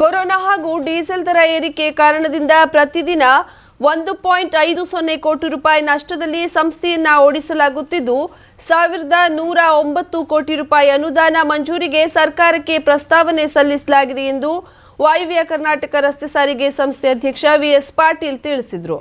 Corona ಹಾಗೂ diesel ದರ ಏರಿಕೆ ಕಾರಣದಿಂದ ಪ್ರತಿದಿನ ಒಂದು ಪಾಯಿಂಟ್ ಐದು ಸೊನ್ನೆ ಕೋಟಿ ರೂಪಾಯಿ ನಷ್ಟದಲ್ಲಿ ಸಂಸ್ಥೆಯನ್ನ ಓಡಿಸಲಾಗುತ್ತಿದ್ದು, ಸಾವಿರದ ನೂರ ಒಂಬತ್ತು ಕೋಟಿ ರೂಪಾಯಿ ಅನುದಾನ ಮಂಜೂರಿಗೆ ಸರ್ಕಾರಕ್ಕೆ ಪ್ರಸ್ತಾವನೆ ಸಲ್ಲಿಸಲಾಗಿದೆ ಎಂದು ವಾಯುವ್ಯ ಕರ್ನಾಟಕ ರಸ್ತೆ ಸಾರಿಗೆ ಸಂಸ್ಥೆ ಅಧ್ಯಕ್ಷ ವಿಎಸ್ ಪಾಟೀಲ್ ತಿಳಿಸಿದರು.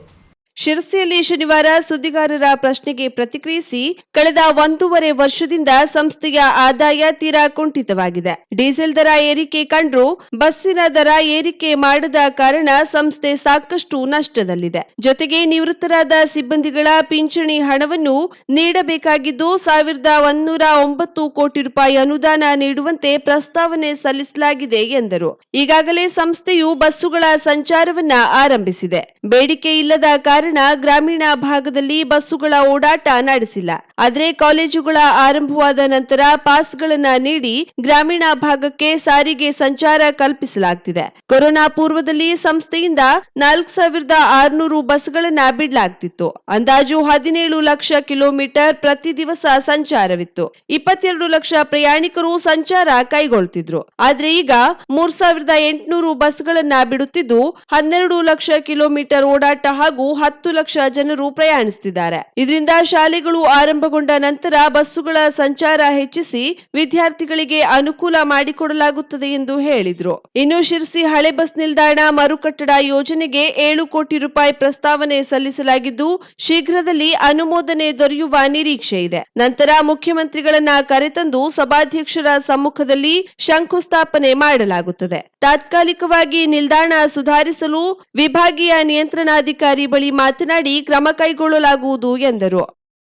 ಶಿರಸಿಯಲ್ಲಿ ಶನಿವಾರ ಸುದ್ದಿಗಾರರ ಪ್ರಶ್ನೆಗೆ ಪ್ರತಿಕ್ರಿಯಿಸಿ ಕಳೆದ ಒಂದೂವರೆ ವರ್ಷದಿಂದ ಸಂಸ್ಥೆಯ ಆದಾಯ ತೀರಾ ಕುಂಠಿತವಾಗಿದೆ. ಡೀಸೆಲ್ ದರ ಏರಿಕೆ ಕಂಡ್ರೂ ಬಸ್ಸಿನ ದರ ಏರಿಕೆ ಮಾಡದ ಕಾರಣ ಸಂಸ್ಥೆ ಸಾಕಷ್ಟು ನಷ್ಟದಲ್ಲಿದೆ. ಜೊತೆಗೆ ನಿವೃತ್ತರಾದ ಸಿಬ್ಬಂದಿಗಳ ಪಿಂಚಣಿ ಹಣವನ್ನು ನೀಡಬೇಕಾಗಿದ್ದು ಸಾವಿರದ ಒಂದೂರ ಒಂಬತ್ತು ಕೋಟಿ ರೂಪಾಯಿ ಅನುದಾನ ನೀಡುವಂತೆ ಪ್ರಸ್ತಾವನೆ ಸಲ್ಲಿಸಲಾಗಿದೆ ಎಂದರು. ಈಗಾಗಲೇ ಸಂಸ್ಥೆಯು ಬಸ್ಸುಗಳ ಸಂಚಾರವನ್ನ ಆರಂಭಿಸಿದೆ. ಬೇಡಿಕೆ ಇಲ್ಲದ ಕಾರಣ ಗ್ರಾಮೀಣ ಭಾಗದಲ್ಲಿ ಬಸ್ಸುಗಳ ಓಡಾಟ ನಡೆಸಿಲ್ಲ. ಆದರೆ ಕಾಲೇಜುಗಳ ಆರಂಭವಾದ ನಂತರ ಪಾಸ್ಗಳನ್ನ ನೀಡಿ ಗ್ರಾಮೀಣ ಭಾಗಕ್ಕೆ ಸಾರಿಗೆ ಸಂಚಾರ ಕಲ್ಪಿಸಲಾಗ್ತಿದೆ. ಕೊರೋನಾ ಪೂರ್ವದಲ್ಲಿ ಸಂಸ್ಥೆಯಿಂದ ನಾಲ್ಕು ಸಾವಿರದ ಆರುನೂರು ಬಸ್ಗಳನ್ನ ಬಿಡಲಾಗ್ತಿತ್ತು. ಅಂದಾಜು ಹದಿನೇಳು ಲಕ್ಷ ಕಿಲೋಮೀಟರ್ ಪ್ರತಿ ದಿವಸ ಸಂಚಾರವಿತ್ತು. ಇಪ್ಪತ್ತೆರಡು ಲಕ್ಷ ಪ್ರಯಾಣಿಕರು ಸಂಚಾರ ಕೈಗೊಳ್ತಿದ್ರು. ಆದ್ರೆ ಈಗ ಮೂರ್ ಸಾವಿರದ ಎಂಟುನೂರು ಬಸ್ಗಳನ್ನ ಬಿಡುತ್ತಿದ್ದು ಹನ್ನೆರಡು ಲಕ್ಷ ಕಿಲೋಮೀಟರ್ ಓಡಾಟ ಹಾಗೂ ಹತ್ತು ಲಕ್ಷ ಜನರು ಪ್ರಯಾಣಿಸುತ್ತಿದ್ದಾರೆ. ಇದರಿಂದ ಶಾಲೆಗಳು ಆರಂಭಗೊಂಡ ನಂತರ ಬಸ್ಸುಗಳ ಸಂಚಾರ ಹೆಚ್ಚಿಸಿ ವಿದ್ಯಾರ್ಥಿಗಳಿಗೆ ಅನುಕೂಲ ಮಾಡಿಕೊಡಲಾಗುತ್ತದೆ ಎಂದು ಹೇಳಿದ್ರು. ಇನ್ನು ಶಿರ್ಸಿ ಹಳೆ ಬಸ್ ನಿಲ್ದಾಣ ಮರುಕಟ್ಟಡ ಯೋಜನೆಗೆ ಏಳು ಕೋಟಿ ರೂಪಾಯಿ ಪ್ರಸ್ತಾವನೆ ಸಲ್ಲಿಸಲಾಗಿದ್ದು, ಶೀಘ್ರದಲ್ಲಿ ಅನುಮೋದನೆ ದೊರೆಯುವ ನಿರೀಕ್ಷೆ ಇದೆ. ನಂತರ ಮುಖ್ಯಮಂತ್ರಿಗಳನ್ನ ಕರೆತಂದು ಸಭಾಧ್ಯಕ್ಷರ ಸಮ್ಮುಖದಲ್ಲಿ ಶಂಕುಸ್ಥಾಪನೆ ಮಾಡಲಾಗುತ್ತದೆ. ತಾತ್ಕಾಲಿಕವಾಗಿ ನಿಲ್ದಾಣ ಸುಧಾರಿಸಲು ವಿಭಾಗೀಯ ನಿಯಂತ್ರಣಾಧಿಕಾರಿ ಬಳಿ ಮಾತನಾಡಿ ಕ್ರಮ ಕೈಗೊಳ್ಳಲಾಗುವುದು ಎಂದರು.